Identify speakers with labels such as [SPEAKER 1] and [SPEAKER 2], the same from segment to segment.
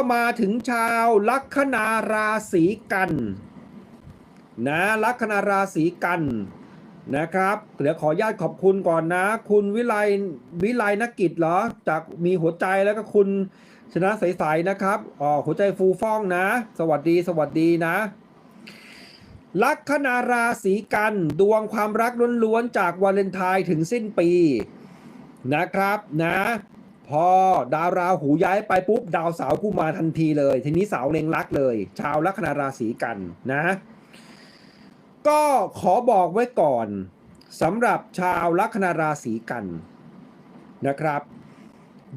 [SPEAKER 1] ก็มาถึงชาวลัคนาราศีกันนะลัคนาราศีกันนะครับเดี๋ยวขออนุญาตขอบคุณก่อนนะ คุณวิไลวิไลนกกิจเหรอจากมีหัวใจแล้วก็คุณชนะใสๆนะครับอ๋อหัวใจฟูฟ่องนะ สวัสดีสวัสดีนะ ลัคนาราศีกันดวงความรักล้วนๆจากวาเลนไทน์ถึงสิ้นปีนะครับนะ พอดาวราหูย้ายไปปุ๊บ ดาวเสาร์กูมาทันทีเลย ทีนี้เสาเล็งรักเลย ชาวลัคนาราศีกันนะ ก็ขอบอกไว้ก่อนสำหรับชาวลัคนาราศีกันนะครับ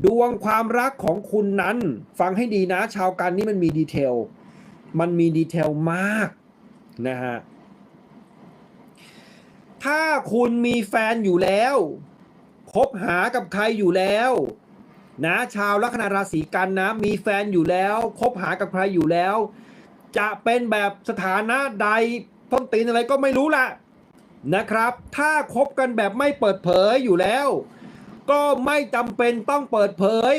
[SPEAKER 1] ดวงความรักของคุณนั้น ฟังให้ดีนะ ชาวกันนี่มันมีดีเทล มันมีดีเทลมากนะฮะถ้าคุณมีแฟนอยู่แล้วคบหากับใครอยู่แล้ว นะชาวลัคนาราศีกันนะมีแฟนอยู่แล้วคบหากับใครอยู่แล้ว จะเป็นแบบสถานะใดต้นตีนอะไรก็ไม่รู้ละนะครับ ถ้าคบกันแบบไม่เปิดเผยอยู่แล้ว ก็ไม่จำเป็นต้องเปิดเผย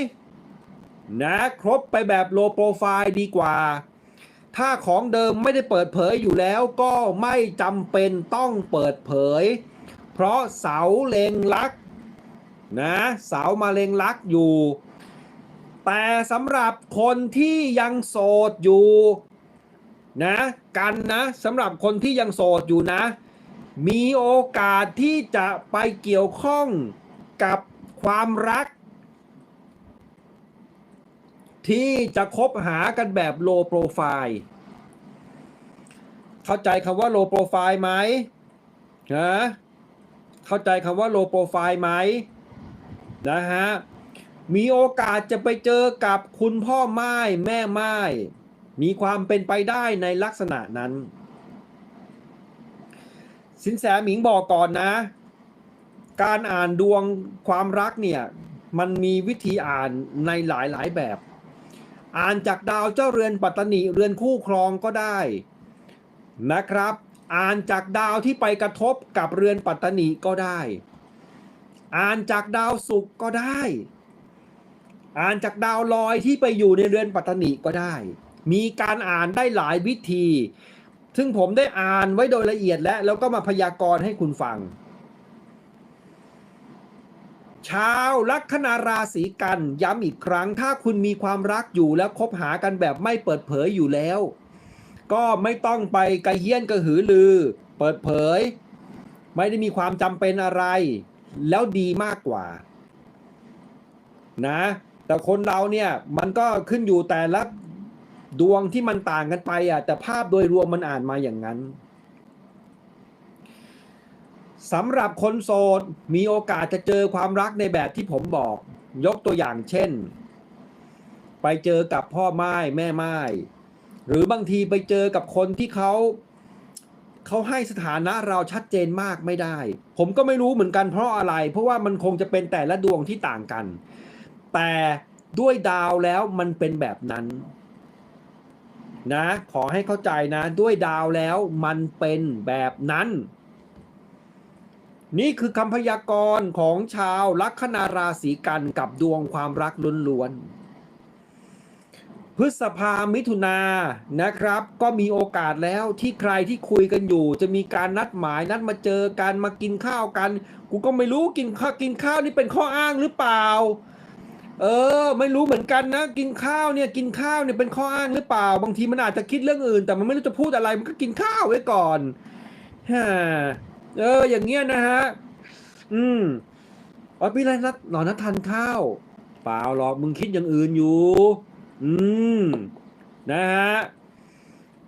[SPEAKER 1] นะครบไปแบบโลโปรไฟล์ดีกว่า ถ้าของเดิมไม่ได้เปิดเผยอยู่แล้วก็ไม่จำเป็นต้องเปิดเผย เพราะเสาเลงลัก นะเสามาเลงลักอยู่ แต่สำหรับคนที่ยังโสดอยู่นะกันนะสำหรับคนที่ยังโสดอยู่นะ มีโอกาสที่จะไปเกี่ยวข้องกับความรัก ที่จะคบหากันแบบโลโปรไฟล์เข้าใจคำว่าโลโปรไฟล์ไหมนะเข้าใจคำว่าโลโปรไฟล์ไหม นะฮะ มีโอกาสจะไปเจอกับคุณพ่อไม้แม่ไม้มีความเป็นไปได้ในลักษณะนั้น สินแสหมิงบอกก่อนนะ การอ่านดวงความรักเนี่ย มันมีวิธีอ่านในหลายๆแบบ อ่านจากดาวเจ้าเรือนปัตตนิเรือนคู่ครองก็ได้นะครับ อ่านจากดาวที่ไปกระทบกับเรือนปัตตนิก็ได้ อ่านจากดาวศุกร์ก็ได้ อ่านจากดาวลอยที่ไปอยู่ในเรือนปัตตนิก็ได้ มีการอ่านได้หลายวิธี ซึ่งผมได้อ่านไว้โดยละเอียดแล้ว แล้วก็มาพยากรณ์ให้คุณฟัง ชาวลัคนาราศีกันย้ำอีกครั้ง ถ้าคุณมีความรักอยู่แล้วคบหากันแบบไม่เปิดเผยอยู่แล้ว ก็ไม่ต้องไปกระเฮี้ยนกระหือลือ เปิดเผย ไม่ได้มีความจำเป็นอะไร แล้วดีมากกว่า นะ แต่คนเราเนี่ยมันก็ขึ้นอยู่แต่ละดวงที่มันต่างกันไปอะแต่ภาพโดยรวมมันอ่านมาอย่างนั้นสำหรับคนโสดมีโอกาสจะเจอความรักในแบบที่ผมบอก ยกตัวอย่างเช่น ไปเจอกับพ่อไม้แม่ไม้หรือบางทีไปเจอกับคนที่เขา เขาให้สถานะเราชัดเจนมากไม่ได้ ผมก็ไม่รู้เหมือนกันเพราะอะไร เพราะว่ามันคงจะเป็นแต่ละดวงที่ต่างกัน แต่ด้วยดาวแล้วมันเป็นแบบนั้น นะ ขอให้เข้าใจนะ ด้วยดาวแล้วมันเป็นแบบนั้น นี่คือคำพยากรณ์ของชาวลัคนาราศีกันกับดวงความรักล้วนๆ พฤษภามิถุนานะครับ ก็มีโอกาสแล้วที่ใครที่คุยกันอยู่ จะมีการนัดหมายนัดมาเจอกันมากินข้าวกัน กูก็ไม่รู้กินข้าวกินข้าวนี่เป็นข้ออ้างหรือเปล่า เออ ไม่รู้เหมือนกันนะ กินข้าวเนี่ยกินข้าวเนี่ยเป็นข้ออ้างหรือเปล่า บางทีมันอาจจะคิดเรื่องอื่น แต่มันไม่รู้จะพูดอะไรมันก็กินข้าวไว้ก่อนฮะเออ อย่างเงี้ยนะฮะอืมอ๋อพี่ไรนัดหนอนัดทานข้าว เปล่าหรอกมึงคิดอย่างอื่นอยู่ อืม นะฮะ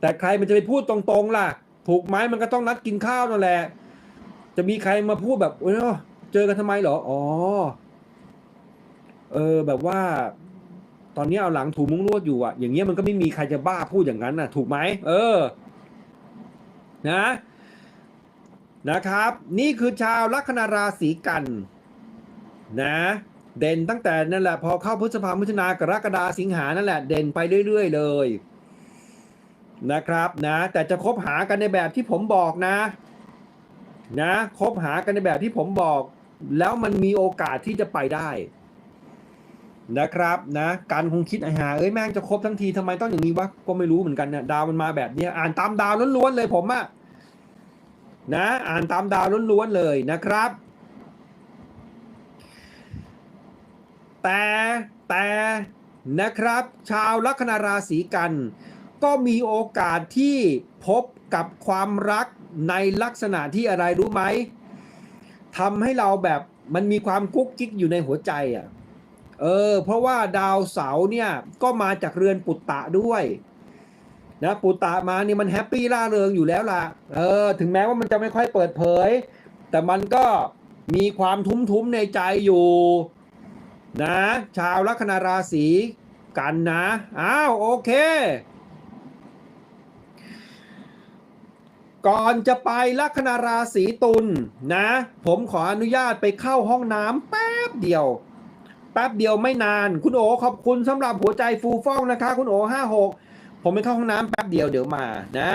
[SPEAKER 1] แต่ใครมันจะไปพูดตรงๆล่ะถูกไหมมันก็ต้องนัดกินข้าวนั่นแหละ จะมีใครมาพูดแบบเออเจอกันทำไมเหรอ อ๋อ เออ แบบว่า ตอนนี้เอาหลังถูมุ้งลวดอยู่อะอย่างเงี้ยมันก็ไม่มีใครจะบ้าพูดอย่างนั้นน่ะ ถูกไหม เออ นะ นะครับ นี่คือชาวลัคนาราศีกัน นะ เด่นตั้งแต่นั่นแหละพอเข้าพฤษภามิถุนากรกฎาสิงหานั่นแหละเด่นไปเรื่อยๆ เลยนะครับนะแต่จะคบหากันในแบบที่ผมบอกนะนะคบหากันในแบบที่ผมบอก แล้วมันมีโอกาสที่จะไปได้ นะครับนะการคงคิดไอ้หาเอ้ยแม่งจะคบทั้งทีทำไมต้องอย่างนี้วะก็ไม่รู้เหมือนกันเนี่ยดาวมันมาแบบนี้อ่านตามดาวล้วนๆเลยผมอะนะอ่านตามดาวล้วนๆเลยนะครับ แต่แต่นะครับ ชาวลัคนาราศีกัน ก็มีโอกาสที่พบกับความรักในลักษณะที่อะไรรู้ไหมทำให้เราแบบมันมีความกุ๊กกิ๊กอยู่ในหัวใจอะเออเพราะว่าดาวเสาร์เนี่ยก็มาจากเรือนปุตตะด้วยนะปุตตะมานี่มันแฮปปี้ร่าเริงอยู่แล้วล่ะเออถึงแม้ว่ามันจะไม่ค่อยเปิดเผย แต่มันก็มีความทุ้มๆในใจอยู่ นะ ชาวลัคนาราศีกันนะ อ้าว โอเค ก่อนจะไปลัคนาราศีตุลนะ ผมขออนุญาตไปเข้าห้องน้ำแป๊บเดียว แป๊บเดียวไม่นาน คุณโอขอบคุณสำหรับหัวใจฟูฟ่องนะคะ คุณโอห้าหกผมไปเข้าห้องน้ำแป๊บเดียวเดี๋ยวมานะ